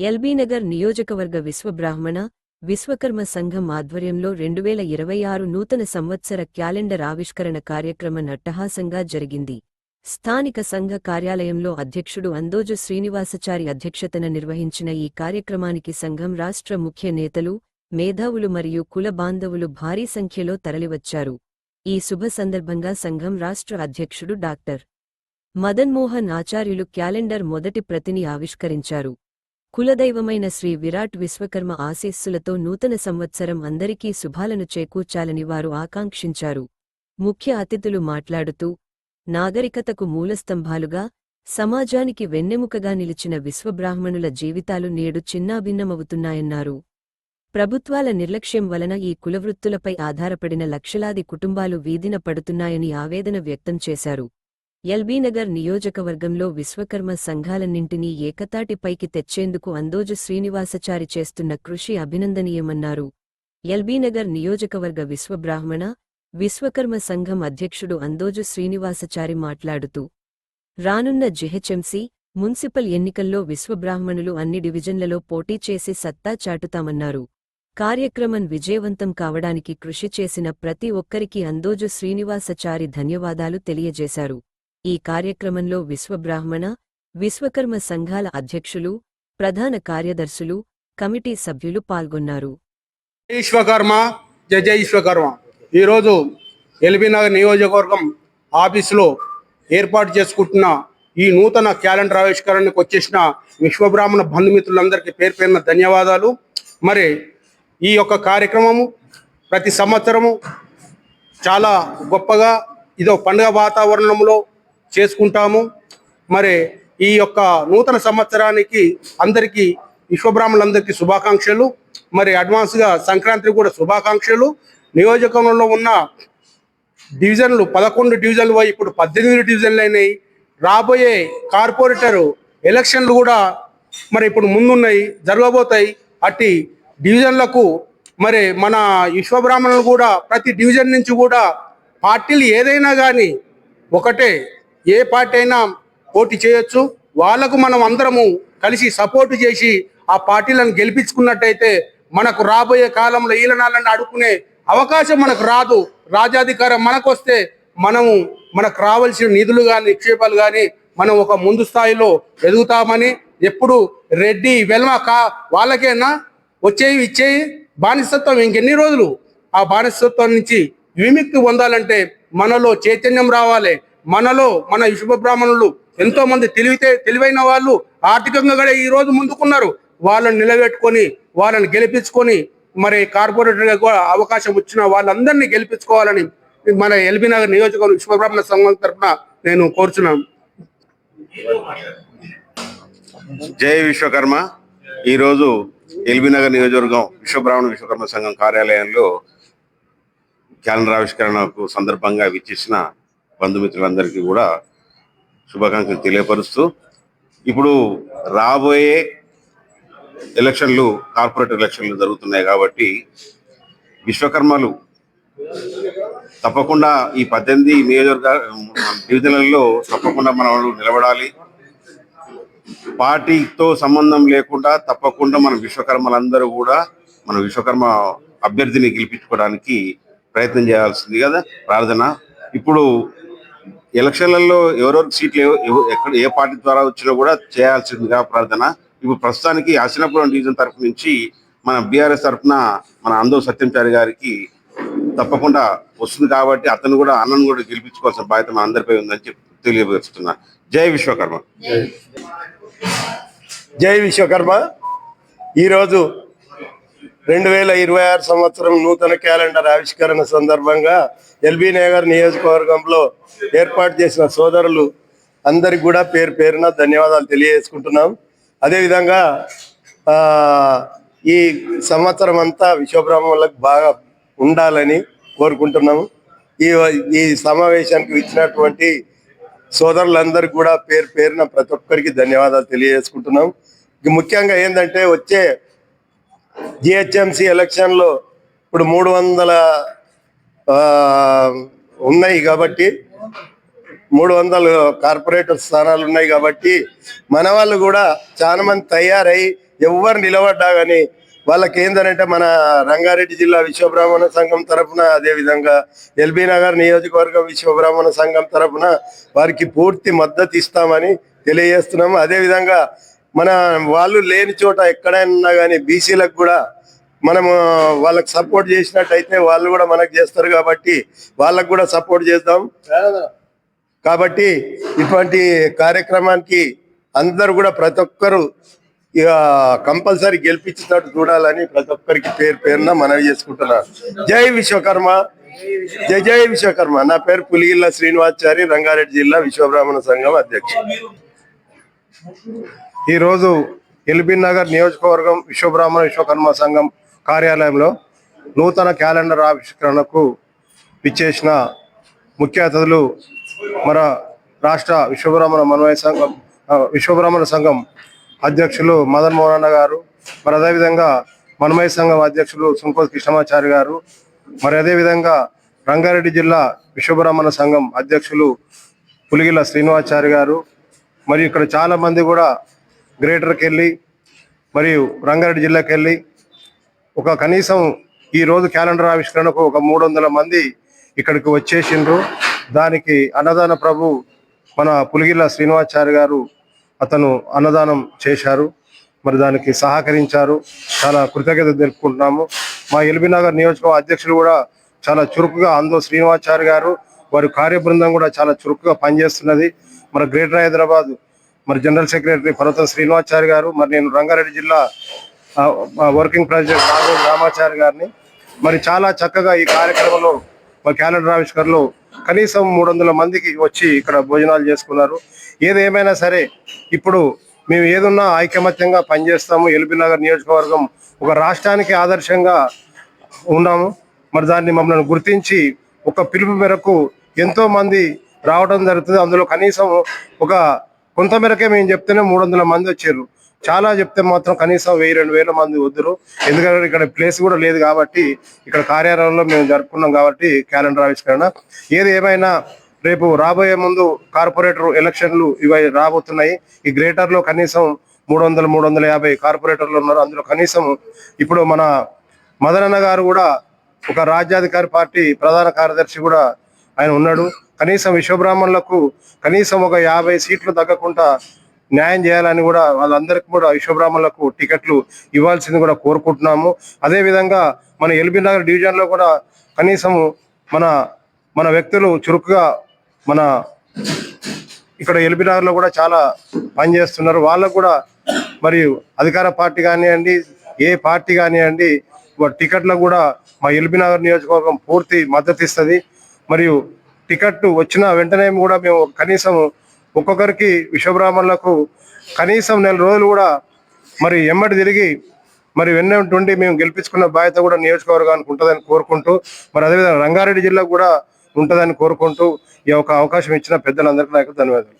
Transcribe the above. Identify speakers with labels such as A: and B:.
A: ఎల్బీనగర్ నియోజకవర్గ విశ్వబ్రాహ్మణ విశ్వకర్మ సంఘం ఆధ్వర్యంలో రెండువేల ఇరవై ఆరు నూతన సంవత్సర క్యాలెండర్ ఆవిష్కరణ కార్యక్రమం అట్టహాసంగా జరిగింది. స్థానిక సంఘ కార్యాలయంలో అధ్యక్షుడు అందోజు శ్రీనివాసచారి అధ్యక్షతన నిర్వహించిన ఈ కార్యక్రమానికి సంఘం రాష్ట్ర ముఖ్య నేతలు మేధావులు మరియు కుల బాంధవులు భారీ సంఖ్యలో తరలివచ్చారు. ఈ శుభ సందర్భంగా సంఘం రాష్ట్ర అధ్యక్షుడు డాక్టర్ మదన్మోహన్ ఆచార్యులు క్యాలెండర్ మొదటి ప్రతిని ఆవిష్కరించారు. కులదైవమైన శ్రీ విరాట్ విశ్వకర్మ ఆశీస్సులతో నూతన సంవత్సరం అందరికీ శుభాలను చేకూర్చాలని వారు ఆకాంక్షించారు. ముఖ్య అతిథులు మాట్లాడుతూ నాగరికతకు మూలస్తంభాలుగా సమాజానికి వెన్నెముకగా నిలిచిన విశ్వబ్రాహ్మణుల జీవితాలు నేడు చిన్నాభిన్నమవుతున్నాయన్నారు. ప్రభుత్వాల నిర్లక్ష్యం వలన ఈ కులవృత్తులపై ఆధారపడిన లక్షలాది కుటుంబాలు వీధిన పడుతున్నాయని ఆవేదన వ్యక్తం చేశారు. ఎల్బీనగర్ నియోజకవర్గంలో విశ్వకర్మ సంఘాలన్నింటినీ ఏకతాటిపైకి తెచ్చేందుకు అందోజు శ్రీనివాసచారి చేస్తున్న కృషి అభినందనీయమన్నారు. ఎల్బీనగర్ నియోజకవర్గ విశ్వబ్రాహ్మణ విశ్వకర్మ సంఘం అధ్యక్షుడు అందోజు శ్రీనివాసచారి మాట్లాడుతూ రానున్న జిహెచ్ఎంసీ మున్సిపల్ ఎన్నికల్లో విశ్వబ్రాహ్మణులు అన్ని డివిజన్లలో పోటీ చేసి సత్తా చాటుతామన్నారు. కార్యక్రమం విజయవంతం కావడానికి కృషి చేసిన ప్రతి ఒక్కరికి అందోజు శ్రీనివాసచారి ధన్యవాదాలు తెలియజేశారు. ఈ కార్యక్రమంలో విశ్వబ్రాహ్మణ విశ్వకర్మ సంఘాల అధ్యక్షులు ప్రధాన కార్యదర్శులు కమిటీ సభ్యులు పాల్గొన్నారు.
B: విశ్వకర్మ జయ జయ విశ్వకర్మ ఈరోజు ఎల్బీనగర్ నియోజకవర్గం ఆఫీసులో ఏర్పాటు చేసుకుంటున్న ఈ నూతన క్యాలెండర్ ఆవిష్కరణకు వచ్చేసిన విశ్వబ్రాహ్మణ బంధుమిత్రులందరికీ పేరు పేరున ధన్యవాదాలు. మరి ఈ యొక్క కార్యక్రమము ప్రతి సంవత్సరము చాలా గొప్పగా ఇదో పండుగ వాతావరణంలో చేసుకుంటాము. మరి ఈ యొక్క నూతన సంవత్సరానికి అందరికీ విశ్వబ్రాహ్మణులందరికీ శుభాకాంక్షలు. మరి అడ్వాన్స్గా సంక్రాంతికి కూడా శుభాకాంక్షలు. నియోజకవర్గంలో ఉన్న డివిజన్లు పదకొండు డివిజన్లు పోయి ఇప్పుడు పద్దెనిమిది డివిజన్లు అయినాయి. రాబోయే కార్పొరేటర్ ఎలక్షన్లు కూడా మరి ఇప్పుడు ముందున్నాయి జరగబోతాయి. అట్టి డివిజన్లకు మరి మన విశ్వబ్రాహ్మణులు కూడా ప్రతి డివిజన్ నుంచి కూడా పార్టీలు ఏదైనా కానీ ఒకటే ఏ పార్టీ అయినా పోటీ చేయొచ్చు. వాళ్ళకు మనం అందరము కలిసి సపోర్ట్ చేసి ఆ పార్టీలను గెలిపించుకున్నట్టయితే మనకు రాబోయే కాలంలో ఈలనాలను అడుక్కునే అవకాశం మనకు రాదు. రాజాధికారం మనకు వస్తే మనము మనకు రావాల్సిన నిధులు కానీ నిక్షేపాలు కానీ మనం ఒక ముందు స్థాయిలో ఎదుగుతామని ఎప్పుడు రెడ్డి వెల్మ కా వాళ్ళకేనా? వచ్చేవి ఇచ్చేవి బానిసత్వం ఇంకెన్ని రోజులు? ఆ బానిసత్వం నుంచి విముక్తి పొందాలంటే మనలో చైతన్యం రావాలి. మనలో మన విశ్వ బ్రాహ్మణులు ఎంతో మంది తెలివితే తెలివైన వాళ్ళు ఆర్థికంగా కూడా ఈ రోజు ముందుకున్నారు. వాళ్ళని నిలబెట్టుకొని వాళ్ళని గెలిపించుకొని మరి కార్పొరేటర్గా కూడా అవకాశం వచ్చిన వాళ్ళందరినీ గెలిపించుకోవాలని మన ఎల్బీ నగర్ నియోజకవర్గం విశ్వబ్రాహ్మణ సంఘం తరఫున నేను కోరుచున్నాను.
C: జై విశ్వకర్మ. ఈరోజు ఎల్బీ నగర్ నియోజకవర్గం విశ్వబ్రాహ్మణ విశ్వకర్మ సంఘం కార్యాలయంలో క్యాలెండర్ ఆవిష్కరణకు సందర్భంగా విచ్చేసిన బంధుమిత్రులందరికీ కూడా శుభాకాంక్షలు తెలియపరుస్తూ ఇప్పుడు రాబోయే ఎలక్షన్లు కార్పొరేట్ ఎలక్షన్లు జరుగుతున్నాయి కాబట్టి విశ్వకర్మలు తప్పకుండా ఈ పద్దెనిమిది నియోజకవర్గ డివిజన్లలో తప్పకుండా మనం నిలబడాలి. పార్టీతో సంబంధం లేకుండా తప్పకుండా మన విశ్వకర్మలందరూ కూడా మన విశ్వకర్మ అభ్యర్థిని గెలిపించుకోవడానికి ప్రయత్నం చేయాల్సింది కదా ప్రార్థన. ఇప్పుడు ఎలక్షన్లలో ఎవరెవరికి సీట్లు ఎక్కడ ఏ పార్టీ ద్వారా వచ్చినా కూడా చేయాల్సిందిగా ప్రార్థన. ఇప్పుడు ప్రస్తుతానికి హసనాపురం డివిజన్ తరఫు నుంచి మన బీఆర్ఎస్ తరఫున మన అందో సత్యంచారి గారికి తప్పకుండా వస్తుంది కాబట్టి అతను కూడా అన్నను కూడా గెలిపించుకోవాల్సిన బాధ్యత మన అందరిపై ఉందని చెప్పి తెలియపరుస్తున్నా జై విశ్వకర్మ.
D: జై విశ్వకర్మ. ఈరోజు రెండు వేల ఇరవై ఆరు సంవత్సరం నూతన క్యాలెండర్ ఆవిష్కరణ సందర్భంగా ఎల్బీ నగర్ నియోజకవర్గంలో ఏర్పాటు చేసిన సోదరులు అందరికి కూడా పేరు పేరున ధన్యవాదాలు తెలియజేసుకుంటున్నాం. అదేవిధంగా ఆ, ఈ సంవత్సరం అంతా విశ్వబ్రహ్మలకు బాగా ఉండాలని కోరుకుంటున్నాము. ఈ ఈ సమావేశానికి ఇచ్చినటువంటి సోదరులందరికీ కూడా పేరు పేరున ప్రతి ఒక్కరికి ధన్యవాదాలు తెలియజేసుకుంటున్నాం. ముఖ్యంగా ఏంటంటే వచ్చే జిహెచ్ఎంసి ఎలక్షన్లో ఇప్పుడు మూడు వందల ఆ, ఉన్నాయి కాబట్టి మూడు వందలు కార్పొరేటర్ స్థానాలు ఉన్నాయి కాబట్టి మన వాళ్ళు కూడా చాలా మంది తయారై ఎవరు నిలబడ్డా కానీ వాళ్ళకి ఏంటంటే మన రంగారెడ్డి జిల్లా విశ్వబ్రాహ్మణ సంఘం తరఫున అదే విధంగా ఎల్బీ నగర్ నియోజకవర్గం విశ్వబ్రాహ్మణ సంఘం తరఫున వారికి పూర్తి మద్దతు ఇస్తామని తెలియజేస్తున్నాము. అదే విధంగా మన వాళ్ళు లేని చోట ఎక్కడైనా కానీ బీసీలకు కూడా మనము వాళ్ళకి సపోర్ట్ చేసినట్టయితే వాళ్ళు కూడా మనకు చేస్తారు కాబట్టి వాళ్ళకు కూడా సపోర్ట్ చేద్దాం. కాబట్టి ఇటువంటి కార్యక్రమానికి అందరూ కూడా ప్రతి ఒక్కరు ఇక కంపల్సరీ గెలిపించినట్టు చూడాలని ప్రతి ఒక్కరికి పేరు పేరున మనవి చేసుకుంటున్నాను జై విశ్వకర్మ. జై జై విశ్వకర్మ. నా పేరు పులిగిల్ల శ్రీనివాచారి రంగారెడ్డి జిల్లా విశ్వబ్రాహ్మణ సంఘం అధ్యక్షుడు.
E: ఈరోజు ఎల్బీ నగర్ నియోజకవర్గం విశ్వబ్రాహ్మణ విశ్వకర్మ సంఘం కార్యాలయంలో నూతన క్యాలెండర్ ఆవిష్కరణకు విచ్చేసిన ముఖ్య అతిథులు మన రాష్ట్ర విశ్వబ్రాహ్మణ మనవయ సంఘం విశ్వబ్రాహ్మణ సంఘం అధ్యక్షులు మదన్ మోహన్ గారు మరి అదేవిధంగా మనమయ సంఘం అధ్యక్షులు సుంకోత్ కృష్ణమాచారి గారు మరి అదేవిధంగా రంగారెడ్డి జిల్లా విశ్వబ్రాహ్మణ సంఘం అధ్యక్షులు పులిగిల శ్రీనివాచారి గారు మరియు ఇక్కడ చాలామంది కూడా గ్రేటర్కి వెళ్ళి మరియు రంగారెడ్డి జిల్లాకి వెళ్ళి ఒక కనీసం ఈ రోజు క్యాలెండర్ ఆవిష్కరణకు ఒక మూడు వందల మంది ఇక్కడికి వచ్చేసిండ్రు. దానికి అన్నదాన ప్రభు మన పులిగిల్ల శ్రీనివాచారి గారు అతను అన్నదానం చేశారు. మరి దానికి సహకరించారు. చాలా కృతజ్ఞత తెలుపుకుంటున్నాము. మా ఎల్బీ నగర్ నియోజకవర్గ అధ్యక్షులు కూడా చాలా చురుకుగా అందో శ్రీనివాచారి గారు వారి కార్యబృందం కూడా చాలా చురుకుగా పనిచేస్తున్నది. మన గ్రేటర్ హైదరాబాద్ మరి జనరల్ సెక్రటరీ పర్వతం శ్రీనివాచారి గారు మరి నేను రంగారెడ్డి జిల్లా వర్కింగ్ ప్రెసిడెంట్ రాఘవ రామాచారి గారిని. మరి చాలా చక్కగా ఈ కార్యక్రమంలో మరి క్యాలెండర్ ఆవిష్కరణలో కనీసం మూడు వందల మందికి వచ్చి ఇక్కడ భోజనాలు చేసుకున్నారు. ఏదేమైనా సరే ఇప్పుడు మేము ఏదున్నా ఐకమత్యంగా పనిచేస్తాము. ఎల్బీ నగర్ నియోజకవర్గం ఒక రాష్ట్రానికి ఆదర్శంగా ఉన్నాము. మరి దాన్ని మమ్మల్ని గుర్తించి ఒక పిలుపు మేరకు ఎంతో మంది రావడం జరుగుతుంది. అందులో కనీసం ఒక కొంత మేరకే మేము చెప్తేనే మూడు వందల మంది వచ్చారు. చాలా చెప్తే మాత్రం కనీసం వెయ్యి రెండు వేల మంది వద్దురు. ఎందుకంటే ఇక్కడ ప్లేస్ కూడా లేదు కాబట్టి ఇక్కడ కార్యాలయంలో మేము జరుపుకున్నాం కాబట్టి క్యాలెండర్ ఆవిష్కరణ. ఏది ఏమైనా రేపు రాబోయే ముందు కార్పొరేటర్ ఎలక్షన్లు ఇవి రాబోతున్నాయి. ఈ గ్రేటర్లో కనీసం మూడు వందల మూడు వందల యాభై కార్పొరేటర్లు ఉన్నారు. అందులో కనీసం ఇప్పుడు మన మదనన్న గారు కూడా ఒక రాజ్యాధికారి పార్టీ ప్రధాన కార్యదర్శి కూడా ఆయన ఉన్నాడు. కనీసం విశ్వబ్రాహ్మణులకు కనీసం ఒక యాభై సీట్లు తగ్గకుండా న్యాయం చేయాలని కూడా వాళ్ళందరికీ కూడా విశ్వబ్రాహ్మణులకు టికెట్లు ఇవ్వాల్సింది కూడా కోరుకుంటున్నాము. అదేవిధంగా మన ఎల్బీ నగర్ డివిజన్లో కూడా కనీసం మన మన వ్యక్తులు చురుకుగా మన ఇక్కడ ఎల్బీ నగర్లో కూడా చాలా పనిచేస్తున్నారు వాళ్ళకు కూడా మరియు అధికార పార్టీ కానివ్వండి ఏ పార్టీ కానివ్వండి వా- టికెట్లకు కూడా మా ఎల్బీ నగర్ నియోజకవర్గం పూర్తి మద్దతు ఇస్తుంది. మరియు టికెట్ వచ్చిన వెంటనే కూడా మేము కనీసం ఒక్కొక్కరికి విశ్వబ్రాహ్మణులకు కనీసం నెల రోజులు కూడా మరి ఎమ్మటి తిరిగి మరి వెన్నటువంటి మేము గెలిపించుకున్న బాధ్యత కూడా నియోజకవర్గానికి ఉంటుందని కోరుకుంటూ మరి అదేవిధంగా రంగారెడ్డి జిల్లా కూడా ఉంటుందని కోరుకుంటూ ఈ యొక్క అవకాశం ఇచ్చిన పెద్దలందరికీ నాకు ధన్యవాదాలు.